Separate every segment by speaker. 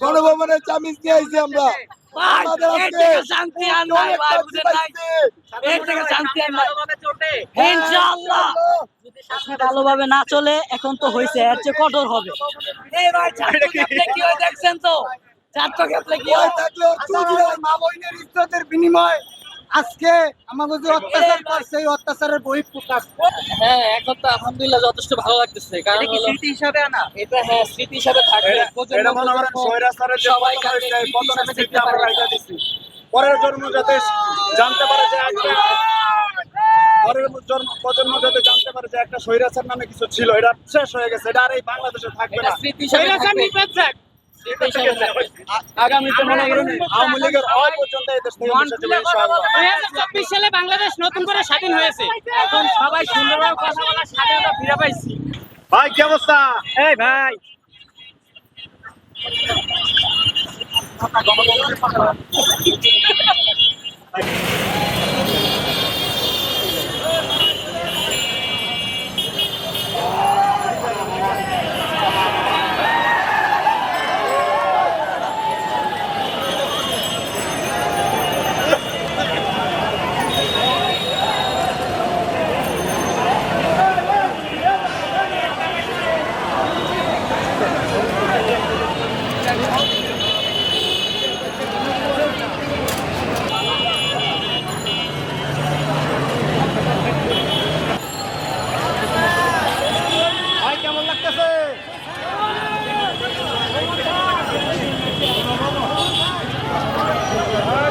Speaker 1: গণভবনের চামিজ নিয়ে আইছি আমরা। হ্যাঁ,
Speaker 2: ভালোভাবে না চলে এখন তো হয়েছে এর চেয়ে কঠোর হবে। কি হয় দেখছেন তো? হয়?
Speaker 1: মা বোনের ইজ্জতের বিনিময়। আজকে আমাকে যে অত্যাচার করছে এই অত্যাচারের বহিঃপ্রকাশ
Speaker 2: হ্যাঁ এখন তো আলহামদুলিল্লাহ যথেষ্ট ভালো লাগতেছে কারণ হলো স্মৃতি হিসাবে আনা এটা হ্যাঁ স্মৃতি হিসাবে থাকবে
Speaker 3: এটা- মনে করেন স্বৈরাচারের যে
Speaker 2: সবাই
Speaker 3: পতনের স্মৃতি আমরা। রাইখা দিছি। পরের জন্ম যাতে জানতে পারে যে একটা পরের জন্ম প্রজন্ম যাতে জানতে পারে যে একটা স্বৈরাচার নামে কিছু ছিল এটা শেষ হয়ে গেছে এটা আর এই বাংলাদেশে থাকবে না
Speaker 2: স্মৃতি হিসাবে থাকবে।
Speaker 4: চব্বিশ সালে বাংলাদেশ নতুন করে স্বাধীন হয়েছে।
Speaker 2: এখন সবাই সুন্দরভাবে কথা বলার স্বাধীনতা ফিরে পাইছি।
Speaker 3: ভাই কি অবস্থা?
Speaker 4: এই ভাই।
Speaker 3: ভাই কেমন লাগতেছে এই ভাইয়া কেমন লাগতেছে হ্যাঁ,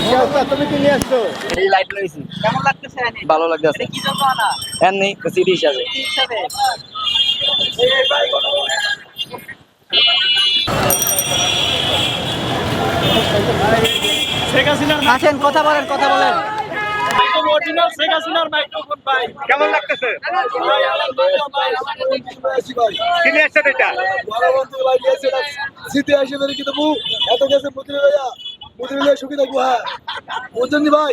Speaker 3: কি অবস্থা? তুমি কি নিয়ে আসছো
Speaker 2: এই লাইট লইছি কেমন লাগতেছে ভালো লাগতেছে। কি জন্য আনা? এমনি স্মৃতি হিসাবে। হিসাবে?
Speaker 3: শেখ হাসিনার
Speaker 2: আসেন কথা বলেন কথা বলেন।
Speaker 4: অরিজিনাল শেখ হাসিনার মাইক্রোফোন ভাই।
Speaker 3: কেমন লাগতেছে? আসছেন এটা?
Speaker 1: জিতে আসে বেরে কি দেবো এত গেছে মুদির ভাইয়া। মুদির ভাইয়া সুখী থাকব হ্যাঁ। বুঝছেন ভাই।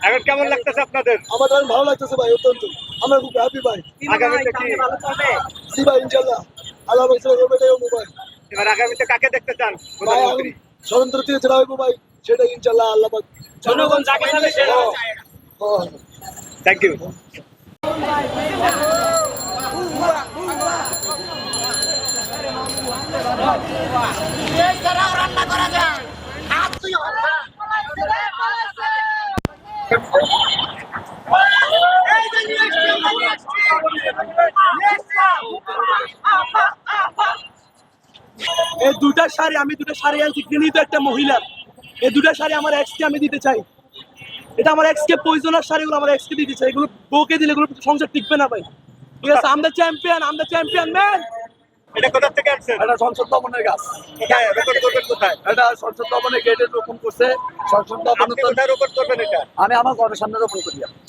Speaker 3: এখন কেমন লাগতেছে আপনাদের?
Speaker 1: আমার অনেক ভালো লাগতেছে ভাই অত্যন্ত। আমরা খুব হ্যাপি ভাই।
Speaker 3: আগামীতে কি?
Speaker 1: জি ভাই ইনশাল্লাহ আল্লাহ ভাই সালাম এটাই হব ভাই।
Speaker 3: এবার আগামীতে কাকে দেখতে চান?
Speaker 1: ভাই আমি স্বতন্ত্র থেকে যেটা হইবো ভাই সেটা ইনশাল্লাহ আল্লাহ
Speaker 4: জনগণ যাকে চাবে
Speaker 3: ইউ
Speaker 5: এই দুটা শাড়ি, আমি দুটো শাড়ি আনছি, গৃহীত একটা মহিলার। এই দুটা শাড়ি আমার এক্সকে আমি দিতে চাই। এটা আমার এক্সকে পয়জনের শাড়িগুলো আমার এক্সকে দিতে চাই। এগুলো বউকে দিলে এগুলো সংসার টিকবে না ভাই। ঠিক আছে? আমরা চ্যাম্পিয়ন আমরা চ্যাম্পিয়ন ম্যান
Speaker 3: এটা কোথা থেকে আনছেন?
Speaker 5: এটা সংসদ ভবনের গাছ।
Speaker 3: কোথায় রেকর্ড করবেন কোথায়?
Speaker 5: এটা সংসদ ভবনের গেটে রোপণ করছে। সংসদ ভবন
Speaker 3: কোথায় করবেন এটা?
Speaker 5: আমি আমার ঘরের সামনে রোপণ করি।